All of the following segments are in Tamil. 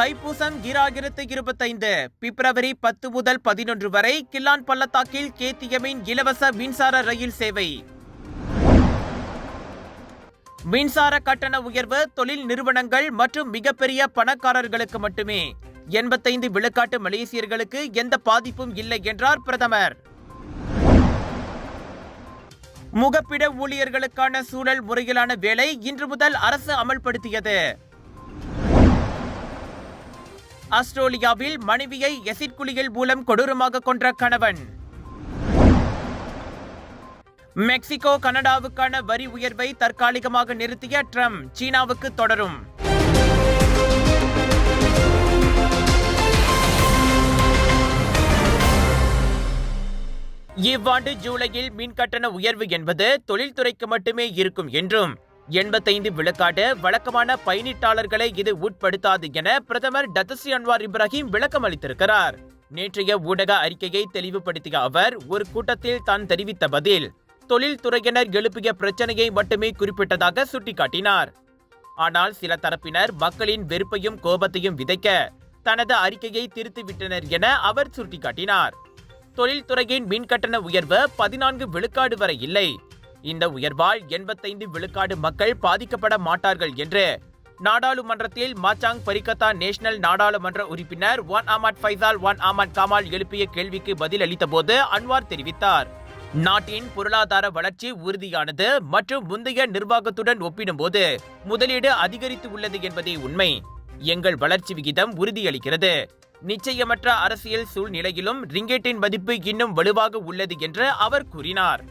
தைப்பூசம் ஈராயிரத்து இருபத்தைந்து. பிப்ரவரி பத்து முதல் பதினொன்று வரை கில்லான் பள்ளத்தாக்கில் கேத்தியமின் இலவச மின்சார ரயில் சேவை. மின்சார கட்டண உயர்வு தொழில் நிறுவனங்கள் மற்றும் மிகப்பெரிய பணக்காரர்களுக்கு மட்டுமே. எண்பத்தைந்து விழுக்காட்டு மலேசியர்களுக்கு எந்த பாதிப்பும் இல்லை என்றார் பிரதமர். முகப்பிட ஊழியர்களுக்கான சூழல் முறையிலான வேலை இன்று முதல் அரசு அமல்படுத்தியது. ஆஸ்திரேலியாவில் மனைவியை எசிட் குளியல் மூலம் கொடூரமாக கொன்ற கணவன். மெக்சிகோ கனடாவுக்கான வரி உயர்வை தற்காலிகமாக நிறுத்திய ட்ரம்ப் சீனாவுக்கு தொடரும். இவ்வாண்டு ஜூலையில் மின் கட்டண உயர்வு என்பது தொழில்துறைக்கு மட்டுமே இருக்கும் என்றும் எண்பத்தைந்து விழுக்காடு வழக்கமான பயணீட்டாளர்களை இது உட்படுத்தாது என பிரதமர் டத்தஸ்ரீ அன்வார் இப்ராஹிம் விளக்கம் அளித்திருக்கிறார். நேற்றைய ஊடக அறிக்கையை தெளிவுபடுத்திய அவர் ஒரு கூட்டத்தில் தான் தெரிவித்த பதில் தொழில்துறையினர் எழுப்பிய பிரச்சனையை மட்டுமே குறிப்பிட்டதாக சுட்டிக்காட்டினார். ஆனால் சில தரப்பினர் மக்களின் வெறுப்பையும் கோபத்தையும் விதைக்க தனது அறிக்கையை திருத்திவிட்டனர் என அவர் சுட்டிக்காட்டினார். தொழில்துறையின் மின்கட்டண உயர்வு பதினான்கு விழுக்காடு வரை இல்லை இந்த உயர்வால் எண்பத்தைந்து விழுக்காடு மக்கள் பாதிக்கப்பட மாட்டார்கள் என்று நாடாளுமன்றத்தில் மாச்சாங் பரிகத்தா நேஷனல் நாடாளுமன்ற உறுப்பினர் Wan Ahmad Faisal Wan Ahmad Kamal எழுப்பிய கேள்விக்கு பதில் அளித்தபோது அன்வார் தெரிவித்தார். நாட்டின் பொருளாதார வளர்ச்சி உறுதியானது மற்றும் முந்தைய நிர்வாகத்துடன் ஒப்பிடும்போது முதலீடு அதிகரித்து உள்ளது என்பதே உண்மை. எங்கள் வளர்ச்சி விகிதம் உறுதியளிக்கிறது. நிச்சயமற்ற அரசியல் சூழ்நிலையிலும் ரிங்கேட்டின் மதிப்பு இன்னும் வலுவாக உள்ளது என்று அவர் கூறினார்.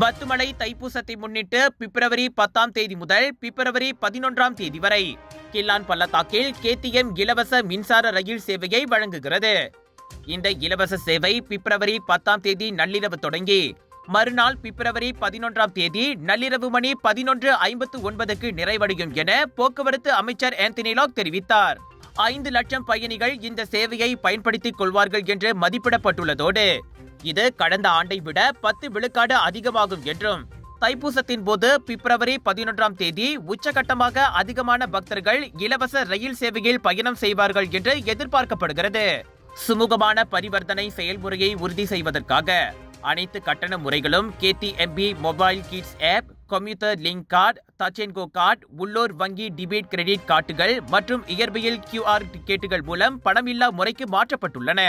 பத்துமலை தைப்பூசத்தை முன்னிட்டு பிப்ரவரி பத்தாம் தேதி முதல் பிப்ரவரி பதினொன்றாம் தேதி வரை கில்லான் பள்ளத்தாக்கில் கேடிஎம் இலவச மின்சார ரயில் சேவையை வழங்குகிறது. இந்த இலவச சேவை பிப்ரவரி பத்தாம் தேதி நள்ளிரவு தொடங்கி மறுநாள் பிப்ரவரி பதினொன்றாம் தேதி நள்ளிரவு மணி பதினொன்று ஐம்பத்து ஒன்பதுக்கு நிறைவடையும் என போக்குவரத்து அமைச்சர் ஆந்தனிலாக் தெரிவித்தார். ஐந்து லட்சம் பயணிகள் இந்த சேவையை பயன்படுத்திக் கொள்வார்கள் என்று மதிப்பிடப்பட்டுள்ளதோடு இது கடந்த ஆண்டை விட பத்து விழுக்காடு அதிகமாகும் என்றும் தைப்பூசத்தின் போது பிப்ரவரி பதினொன்றாம் தேதி உச்சகட்டமாக அதிகமான பக்தர்கள் இலவச ரயில் சேவையில் பயணம் செய்வார்கள் என்று எதிர்பார்க்கப்படுகிறது. சுமூகமான பரிவர்த்தனை செயல்முறையை உறுதி செய்வதற்காக அனைத்து கட்டண முறைகளும் KTMB mobile kids app computer link card Touch n Go card உள்ளூர் வங்கி டிபிட் கிரெடிட் கார்டுகள் மற்றும் இயற்பியல் கியூஆர் டிக்கெட்டுகள் மூலம் பணமில்லா முறைக்கு மாற்றப்பட்டுள்ளன.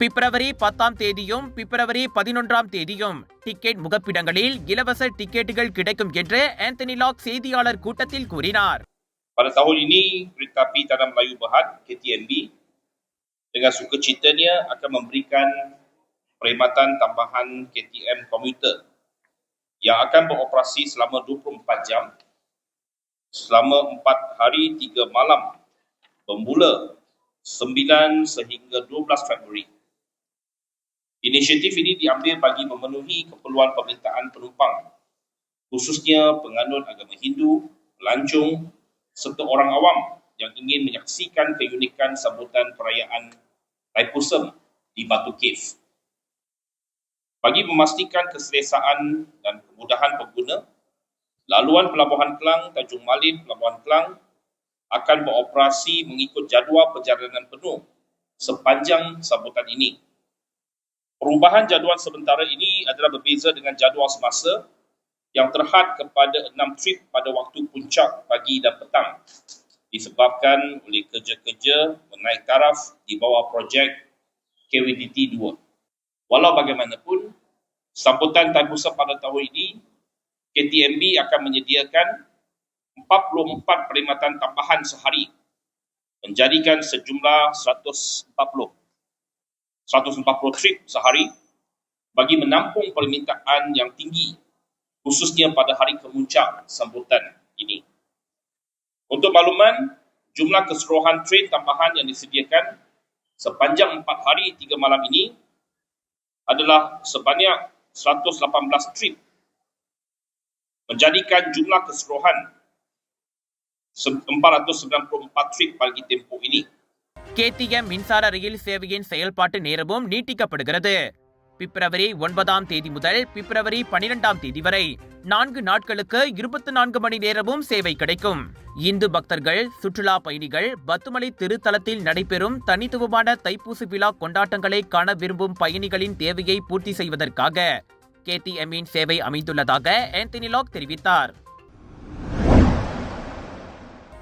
பிப்ரவரி பத்தாம் தேதியும் பிப்ரவரி பதினொன்றாம் தேதியும் டிக்கெட் முகப்பிடங்களில் இலவச டிக்கெட்டுகள் கிடைக்கும் என்று ஆந்தனி லாக் செய்தியாளர் கூட்டத்தில் கூறினார் Pada tahun ini, Kereta Api Tanah Melayu Berhad, KTMB, dengan sukacitanya akan memberikan perkhidmatan tambahan KTM komuter yang akan beroperasi selama 24 jam selama 4 hari 3 malam bermula 9 sehingga 12 Februari. Inisiatif ini diambil bagi memenuhi keperluan permintaan penumpang khususnya penganut agama Hindu, pelancong serta orang awam yang ingin menyaksikan keunikan sambutan perayaan Thaipusam di Batu Cave. Bagi memastikan keselesaan dan kemudahan pengguna, laluan Pelabuhan Kelang, Tanjung Malin, Pelabuhan Kelang akan beroperasi mengikut jadual perjalanan penuh sepanjang sambutan ini. Perubahan jadual sementara ini adalah berbeza dengan jadual semasa yang terhad kepada enam trip pada waktu puncak pagi dan petang disebabkan oleh kerja-kerja menaik taraf di bawah projek KWDT 2. Walau bagaimanapun, sambutan Taipusa pada tahun ini, KTMB akan menyediakan 44 perkhidmatan tambahan sehari menjadikan sejumlah 140 140 trip sehari bagi menampung permintaan yang tinggi khususnya pada hari kemuncak sambutan ini. Untuk makluman, jumlah keseluruhan train tambahan yang disediakan sepanjang 4 hari 3 malam ini adalah sebanyak 118 trip menjadikan jumlah keseluruhan 494 trip bagi tempoh ini. கேத்தியம் மின்சார ரயில் சேவையின் செயல்பாட்டு நேரமும் நீட்டிக்கப்படுகிறது. பிப்ரவரி ஒன்பதாம் தேதி முதல் பிப்ரவரி பனிரெண்டாம் தேதி வரை நான்கு நாட்களுக்கு இருபத்தி நான்கு மணி நேரமும் சேவை கிடைக்கும். இந்து பக்தர்கள் சுற்றுலா பயணிகள் பத்துமலை திருத்தலத்தில் நடைபெறும் தனித்துவமான தைப்பூச விழா கொண்டாட்டங்களை காண விரும்பும் பயணிகளின் தேவையை பூர்த்தி செய்வதற்காக கேடிஎம்மின் சேவை அமைந்துள்ளதாக ஆந்தனி லாக் தெரிவித்தார்.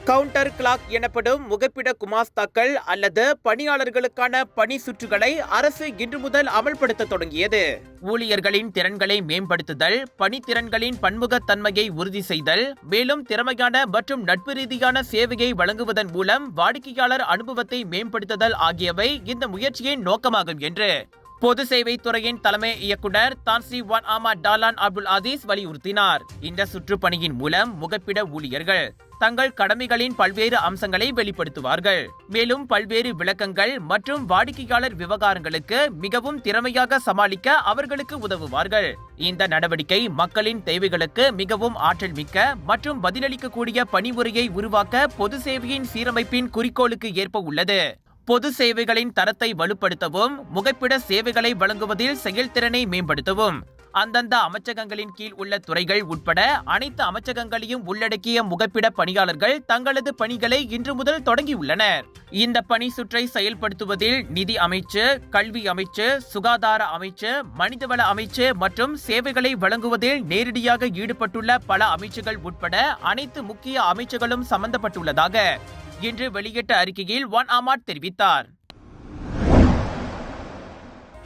கவுண்டர் கிளாக் எனப்படும் முகப்பிட குமாஸ்தாக்கள் அல்லது பணியாளர்களுக்கான பணி சுற்றுகளை அரசு இன்று முதல் அமல்படுத்த தொடங்கியது. ஊழியர்களின் திறன்களை மேம்படுத்துதல் பணித்திறன்களின் பன்முகத்தன்மையை உறுதி செய்தல் மேலும் திறமையான மற்றும் நட்பு ரீதியான சேவையை வழங்குவதன் மூலம் வாடிக்கையாளர் அனுபவத்தை மேம்படுத்துதல் ஆகியவை இந்த முயற்சியின் நோக்கமாகும் என்று பொது சேவை துறையின் தலைமை இயக்குனர் தான்சி வான் ஆமா டாலான் அப்துல் அசீஸ் வலியுறுத்தினார். இந்த சுற்றுப்பணியின் மூலம் முகப்பிட ஊழியர்கள் தங்கள் கடமைகளின் பல்வேறு அம்சங்களை வெளிப்படுத்துவார்கள். மேலும் பல்வேறு விளக்கங்கள் மற்றும் வாடிக்கையாளர் விவகாரங்களுக்கு மிகவும் திறமையாக சமாளிக்க அவர்களுக்கு உதவுவார்கள். இந்த நடவடிக்கை மக்களின் தேவைகளுக்கு மிகவும் ஆற்றல் மிக்க மற்றும் பதிலளிக்கக்கூடிய பணிமுறையை உருவாக்க பொது சேவையின் சீரமைப்பின் குறிக்கோளுக்கு ஏற்ப உள்ளது. பொது சேவைகளின் தரத்தை வலுப்படுத்தவும் முகப்பிட சேவைகளை வழங்குவதில் செயல்திறனை மேம்படுத்தவும் அந்தந்த அமைச்சகங்களின் கீழ் உள்ள துறைகள் உட்பட அனைத்து அமைச்சகங்களையும் உள்ளடக்கிய முகப்பிட பணியாளர்கள் தங்களது பணிகளை இன்று முதல் தொடங்கியுள்ளனர். இந்த பணி சுற்றை செயல்படுத்துவதில் நிதி அமைச்சு கல்வி அமைச்சு சுகாதார அமைச்சு மனிதவள அமைச்சு மற்றும் சேவைகளை வழங்குவதில் நேரடியாக ஈடுபட்டுள்ள பல அமைச்சுகள் உட்பட அனைத்து முக்கிய அமைச்சுகளும் சம்பந்தப்பட்டுள்ளதாக இன்று வெளியிட்ட அறிக்கையில் ஒன் ஆமாட் தெரிவித்தார்.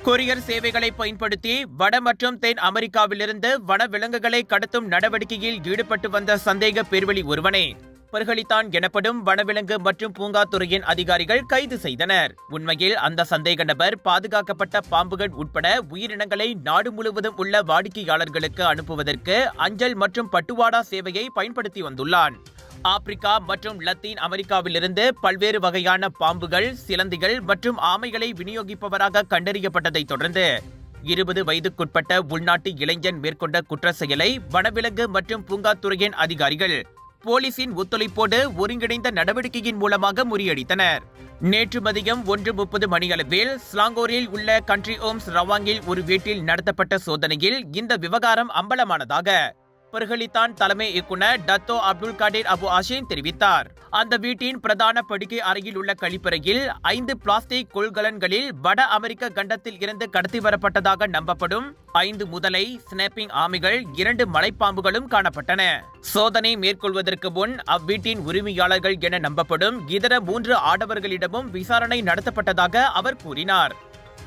கொரியர் சேவைகளை பயன்படுத்தி வட மற்றும் தென் அமெரிக்காவிலிருந்து வன விலங்குகளை கடத்தும் நடவடிக்கையில் ஈடுபட்டு வந்த சந்தேக பேர்வழி ஒருவனை பர்களித்தான் எனப்படும் வனவிலங்கு மற்றும் பூங்காத்துறையின் அதிகாரிகள் கைது செய்தனர். உண்மையில் அந்த சந்தேக நபர் பாதுகாக்கப்பட்ட பாம்புகள் உட்பட உயிரினங்களை நாடு முழுவதும் உள்ள வாடிக்கையாளர்களுக்கு அனுப்புவதற்கு அஞ்சல் மற்றும் பட்டுவாடா சேவையை பயன்படுத்தி வந்துள்ளான். ஆப்பிரிக்கா மற்றும் லத்தீன் அமெரிக்காவிலிருந்து பல்வேறு வகையான பாம்புகள் சிலந்திகள் மற்றும் ஆமைகளை விநியோகிப்பவராக கண்டறியப்பட்டதை தொடர்ந்து இருபது வயதுக்குட்பட்ட உள்நாட்டு இளைஞன் மேற்கொண்ட குற்ற செயலை வனவிலங்கு மற்றும் பூங்காத்துறையின் அதிகாரிகள் போலீசின் ஒத்துழைப்போடு ஒருங்கிணைந்த நடவடிக்கையின் மூலமாக முறியடித்தனர். நேற்று மதியம் ஒன்று முப்பது மணியளவில் ஸ்லாங்கோரில் உள்ள கண்ட்ரி ஹோம்ஸ் ரவாங்கில் ஒரு வீட்டில் நடத்தப்பட்ட சோதனையில் இந்த விவகாரம் அம்பலமானதாக பர்களித்தான் தலைமை இயக்குனர் Dato Abdul Kadir Abu Hashim தெரிவித்தார். அந்த வீட்டின் பிரதான படுக்கை அறையில் உள்ள கழிப்பறையில் ஐந்து பிளாஸ்டிக் கொள்கலன்களில் வட அமெரிக்க கண்டத்தில் இருந்து கடத்தி வரப்பட்டதாக நம்பப்படும் ஐந்து முதலை ஸ்னாப்பிங் ஆமைகள் இரண்டு மலைப்பாம்புகளும் காணப்பட்டன. சோதனை மேற்கொள்வதற்கு முன் அவ்வீட்டின் உரிமையாளர்கள் என நம்பப்படும் இதர மூன்று ஆடவர்களிடமும் விசாரணை நடத்தப்பட்டதாக அவர் கூறினார்.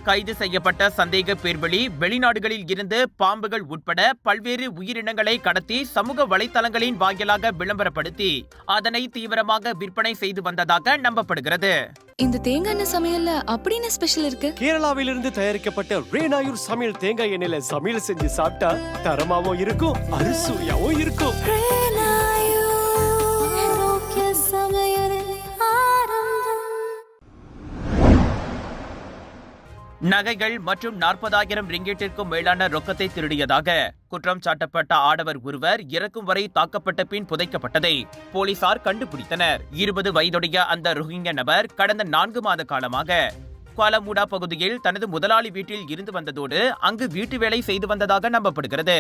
கைது செய்யப்பட்ட சந்தேக பேர்வழி வெளிநாடுகளில் இருந்து பாம்புகள் உட்பட பல்வேறு உயிரினங்களை கடத்தி சமூக வலைத்தளங்களின் வாயிலாக விளம்பரப்படுத்தி அதனை தீவிரமாக விற்பனை செய்து வந்ததாக நம்பப்படுகிறது. இந்த தேங்காய் எண்ணெய் சமையல்ல அப்படின்னு ஸ்பெஷல் இருக்கு? கேரளாவிலிருந்து தயாரிக்கப்பட்ட ரேனாயூர் சமையல் தேங்காய் எண்ணெயில சமையல் செஞ்சு சாப்பிட்டா தரமாவும் இருக்கும் அறுசுவையாவும் இருக்கும். நகைகள் மற்றும் நாற்பதாயிரம் ரிங்கெட்டிற்கும் மேலான ரொக்கத்தை திருடியதாக குற்றம் சாட்டப்பட்ட ஆடவர் ஒருவர் இறக்கும் வரை தாக்கப்பட்ட பின் புதைக்கப்பட்டதை போலீசார் கண்டுபிடித்தனர். இருபது வயதுடைய அந்த ரோஹிங்கிய நபர் கடந்த நான்கு மாத காலமாக குவாலமுடா பகுதியில் தனது முதலாளி வீட்டில் இருந்து வந்ததோடு அங்கு வீட்டு வேலை செய்து வந்ததாக நம்பப்படுகிறது.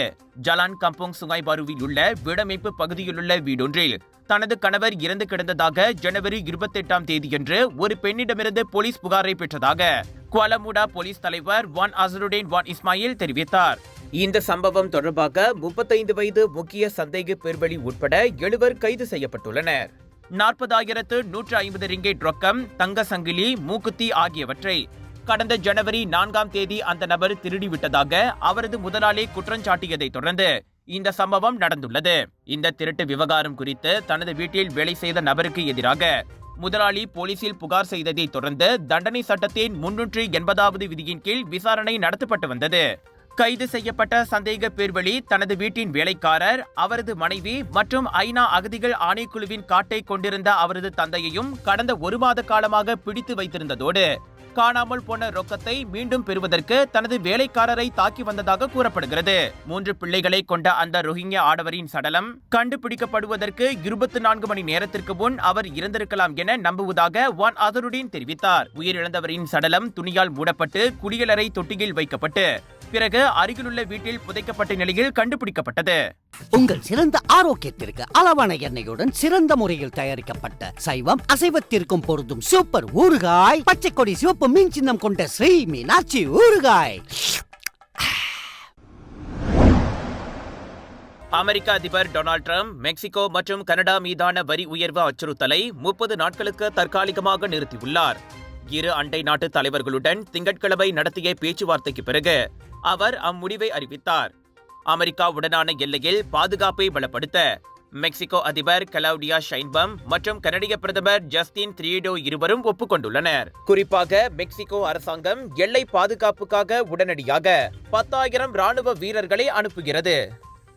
ஜலான் கம்போங் சுங்காய் பாருவில் உள்ள வீடமைப்பு பகுதியிலுள்ள வீடொன்றில் தனது கணவர் இறந்து கிடந்ததாக ஜனவரி இருபத்தெட்டாம் தேதியன்று ஒரு பெண்ணிடமிருந்து போலீஸ் புகாரை பெற்றதாக குவாலமுடா போலீஸ் தலைவர் வான் அசருடேன் வான் இஸ்மாயில் தெரிவித்தார். இந்த சம்பவம் தொடர்பாக முப்பத்தைந்து வயது முக்கிய சந்தேக பெருவழி உட்பட எழுவர் கைது செய்யப்பட்டுள்ளனர். நாற்பதாயிரத்து நூற்று ஐம்பது ரிங்கேட் ரொக்கம் தங்க சங்கிலி மூக்குத்தி ஆகியவற்றை. கடந்த ஜனவரி நான்காம் தேதி அந்த நபர் திருடிவிட்டதாக அவரது முதலாளி குற்றஞ்சாட்டியதை தொடர்ந்து இந்த சம்பவம் நடந்துள்ளது. இந்த திருட்டு விவகாரம் குறித்து தனது வீட்டில் வேலை செய்த நபருக்கு எதிராக முதலாளி போலீசில் புகார் செய்ததை தொடர்ந்து தண்டனை சட்டத்தின் முன்னூற்றி எண்பதாவது விதியின் கீழ் விசாரணை நடத்தப்பட்டு வந்தது. கைது செய்யப்பட்ட சந்தேக பேர்வழி தனது வீட்டின் வேலைக்காரர் அவரது மனைவி மற்றும் ஐநா அகதிகள் ஆணைக்குழுவின் காட்டை கொண்டிருந்த அவரது தந்தையையும் கடந்த ஒரு மாத காலமாக பிடித்து வைத்திருந்ததோடு காணாமல் போன ரொக்கத்தை மீண்டும் பெறுவதற்கு தனது வேலைக்காரரை தாக்கி வந்ததாக கூறப்படுகிறது. மூன்று பிள்ளைகளை கொண்ட அந்த ரோஹிங்யா ஆடவரின் சடலம் கண்டுபிடிக்கப்படுவதற்கு இருபத்தி நான்கு மணி நேரத்திற்கு முன் அவர் இறந்திருக்கலாம் என நம்புவதாக வான் அதருடன் தெரிவித்தார். உயிரிழந்தவரின் சடலம் துணியால் மூடப்பட்டு குளியலறை தொட்டியில் வைக்கப்பட்டு பிறகு அருகிலுள்ள வீட்டில் புதைக்கப்பட்ட நிலையில் கண்டுபிடிக்கப்பட்டது. உங்கள் சிறந்த ஆரோக்கியத்திற்கு அளவான எண்ணெயுடன் சிறந்த முறையில் தயாரிக்கப்பட்ட சைவம் அசைவத்திற்கும் பொருந்தும் சூப்பர் ஊறுகாய் பச்சை கொடி சிவப்பு மீன் சின்னம் கொண்ட ஸ்ரீ மீனாட்சி ஊறுகாய். அமெரிக்க அதிபர் டொனால்ட் ட்ரம்ப் மெக்சிகோ மற்றும் கனடா மீதான வரி உயர்வு அச்சுறுத்தலை முப்பது நாட்களுக்கு தற்காலிகமாக நிறுத்தியுள்ளார். இரு அண்டை நாட்டு தலைவர்களுடன் திங்கட்கிழமை நடத்திய பேச்சுவார்த்தைக்கு பிறகு அவர் அம்முடிவை அறிவித்தார். அமெரிக்காவுடனான எல்லையில் பாதுகாப்பை பலப்படுத்த. மெக்சிகோ அதிபர் கலவுடியா ஷைன்பம் மற்றும் கனடிய பிரதமர் ஜஸ்டின் த்ரீடோ இருவரும் ஒப்புக்கொண்டுள்ளனர். குறிப்பாக மெக்சிகோ அரசாங்கம் எல்லை பாதுகாப்புக்காக உடனடியாக பத்தாயிரம் ராணுவ வீரர்களை அனுப்புகிறது.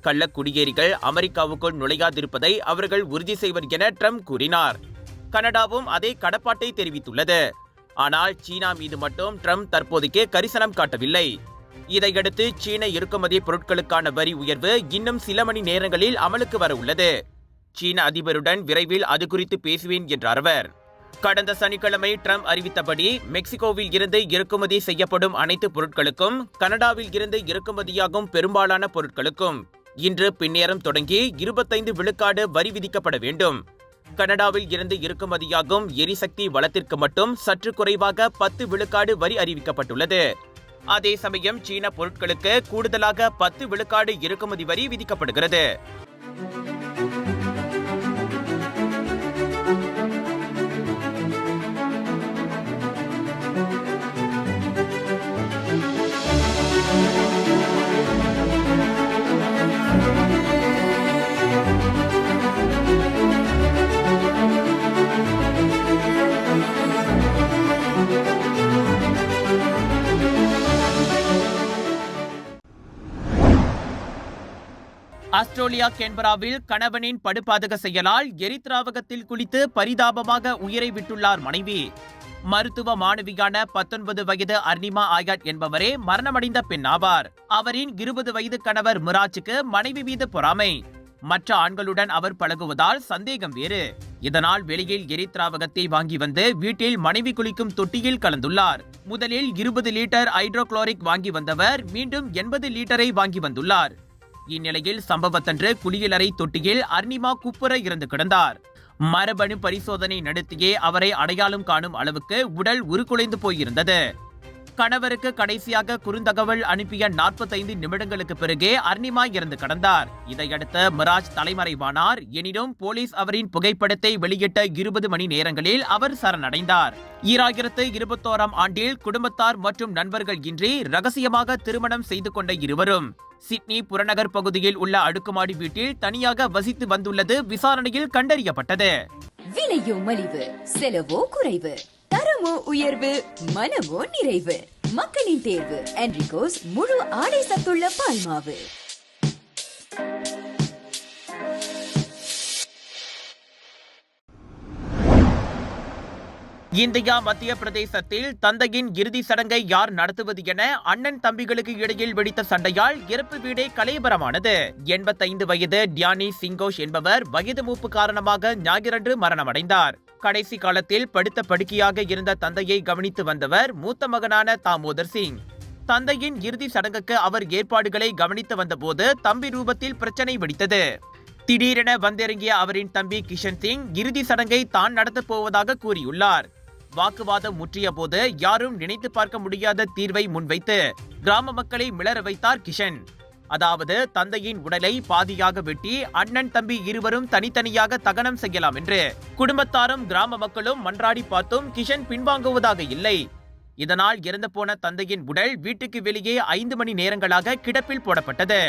கள்ள குடியேறிகள் அமெரிக்காவுக்குள் நுழையாதிருப்பதை அவர்கள் உறுதி செய்வர் என ட்ரம்ப் கூறினார். கனடாவும் அதே கடப்பாட்டை தெரிவித்துள்ளது. ஆனால் சீனா மீது மட்டும் ட்ரம்ப் தற்போதைக்கு கரிசனம் காட்டவில்லை. இதையடுத்து சீன இறக்குமதி பொருட்களுக்கான வரி உயர்வு இன்னும் சில மணி நேரங்களில் அமலுக்கு வர உள்ளது. சீன அதிபருடன் விரைவில் அது குறித்து பேசுவேன் என்றார் அவர். கடந்த சனிக்கிழமை ட்ரம்ப் அறிவித்தபடி மெக்சிகோவில் இருந்து இறக்குமதி செய்யப்படும் அனைத்து பொருட்களுக்கும் கனடாவில் இருந்து இறக்குமதியாகும் பெரும்பாலான பொருட்களுக்கும் இன்று பின்னேரம் தொடங்கி இருபத்தைந்து விழுக்காடு வரி விதிக்கப்பட வேண்டும். கனடாவில் இருந்து இறக்குமதியாகும் எரிசக்தி வளத்திற்கு மட்டும் சற்று குறைவாக பத்து விழுக்காடு வரி அறிவிக்கப்பட்டுள்ளது. அதே சமயம் சீன பொருட்களுக்கு கூடுதலாக பத்து விழுக்காடு இறக்குமதி வரி விதிக்கப்படுகிறது. ஆஸ்திரேலியா கேன்பராவில் கணவனின் படுபாதக செயலால் எரித்ராவகத்தில் குளித்து பரிதாபமாக உயிரை விட்டுள்ளார் மனைவி. மருத்துவ மாணவியான பத்தொன்பது வயது அர்னிமா ஆயாட் என்பவரே மரணமடைந்த பெண் ஆவார். அவரின் இருபது வயது கணவர் முராஜுக்கு மனைவி மீது பொறாமை. மற்ற ஆண்களுடன் அவர் பழகுவதால் சந்தேகம் வேறு. இதனால் வெளியில் எரித்ராவகத்தை வாங்கி வந்து வீட்டில் மனைவி குளிக்கும் தொட்டியில் கலந்துள்ளார். முதலில் இருபது லிட்டர் ஹைட்ரோகுளோரிக் வாங்கி வந்தவர் மீண்டும் எண்பது லிட்டரை வாங்கி வந்துள்ளார். இந்நிலையில் சம்பவத்தன்று குளியலறை தொட்டியில் அர்னிமா குப்புற இறந்து கிடந்தார். மரபணு பரிசோதனை நடத்தியே அவரை அடையாளம் காணும் அளவுக்கு உடல் உருக்குலைந்து போயிருந்தது. கணவருக்கு கடைசியாக குறுந்தகவல் அனுப்பிய 45 நிமிடங்களுக்கு பிறகே அர்னிமா இறந்து கடந்தார். இதையடுத்து மிராஜ் தலைமறைவானார். எனினும் போலீஸ் அவரின் புகைப்படத்தை வெளியிட்ட இருபது மணி நேரங்களில் அவர் சரணடைந்தார். ஈராயிரத்து இருபத்தோராம் ஆண்டில் குடும்பத்தார் மற்றும் நண்பர்கள் இன்றி ரகசியமாக திருமணம் செய்து கொண்ட இருவரும். சிட்னி புறநகர் பகுதியில் உள்ள அடுக்குமாடி வீட்டில் தனியாக வசித்து வந்துள்ளது விசாரணையில் கண்டறியப்பட்டது. விலையோ மலிவு செலவோ குறைவு. தரமோ உயர்வு மனமோ நிறைவு. மக்களின் தேர்வு என்ரிகோஸ் முழு ஆடை சத்துள்ள பால்மாவு. இந்தியா மத்திய பிரதேசத்தில் தந்தையின் இறுதி சடங்கை யார் நடத்துவது என அண்ணன் தம்பிகளுக்கு இடையில் வெடித்த சண்டையால் இறப்பு வீடே கலைபரமானது எண்பத்தைந்து வயது டியானி சிங்கோஷ் என்பவர் வயது மூப்பு காரணமாக ஞாயிறன்று மரணமடைந்தார். கடைசி காலத்தில் படுத்த படுக்கையாக இருந்த தந்தையை கவனித்து வந்தவர் மூத்த மகனான தாமோதர் சிங். தந்தையின் இறுதி சடங்குக்கு அவர் ஏற்பாடுகளை கவனித்து வந்தபோது தம்பி ரூபத்தில் பிரச்சனை வெடித்தது. திடீரென வந்திறங்கிய அவரின் தம்பி கிஷன் சிங் இறுதி சடங்கை தான் நடத்தப் போவதாக கூறியுள்ளார். வாக்குவாதம் முற்றிய போது யாரும் நினைத்து பார்க்க முடியாத தீர்வை முன்வைத்து கிராம மக்களை மிளற வைத்தார் கிஷன். அதாவது தந்தையின் உடலை பாதியாக வெட்டி அண்ணன் தம்பி இருவரும் தனித்தனியாக தகனம் செய்யலாம் என்று குடும்பத்தாரும் கிராம மக்களும் மன்றாடி பார்த்தும் கிஷன் பின்வாங்குவதாக இல்லை. இதனால் இறந்து போன தந்தையின் உடல் வீட்டுக்கு வெளியே ஐந்து மணி நேரங்களாக கிடப்பில் போடப்பட்டது.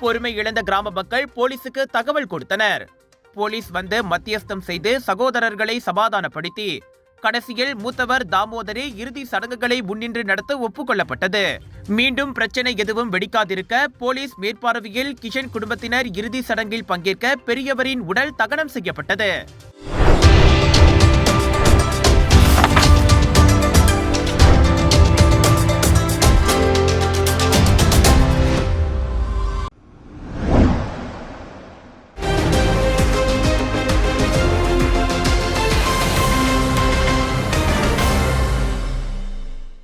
பொறுமை இழந்த கிராம மக்கள் போலீசுக்கு தகவல் கொடுத்தனர். போலீஸ் வந்து மத்தியஸ்தம் செய்து சகோதரர்களை சமாதானப்படுத்தி கடைசியில் மூத்தவர் தாமோதரே இறுதி சடங்குகளை முன்னின்று நடத்த ஒப்புக்கொள்ளப்பட்டது. மீண்டும் பிரச்சனை எதுவும் வெடிக்காதிருக்க போலீஸ் மேற்பார்வையில் கிஷன் குடும்பத்தினர் இறுதி சடங்கில் பங்கேற்க பெரியவரின் உடல் தகனம் செய்யப்பட்டது.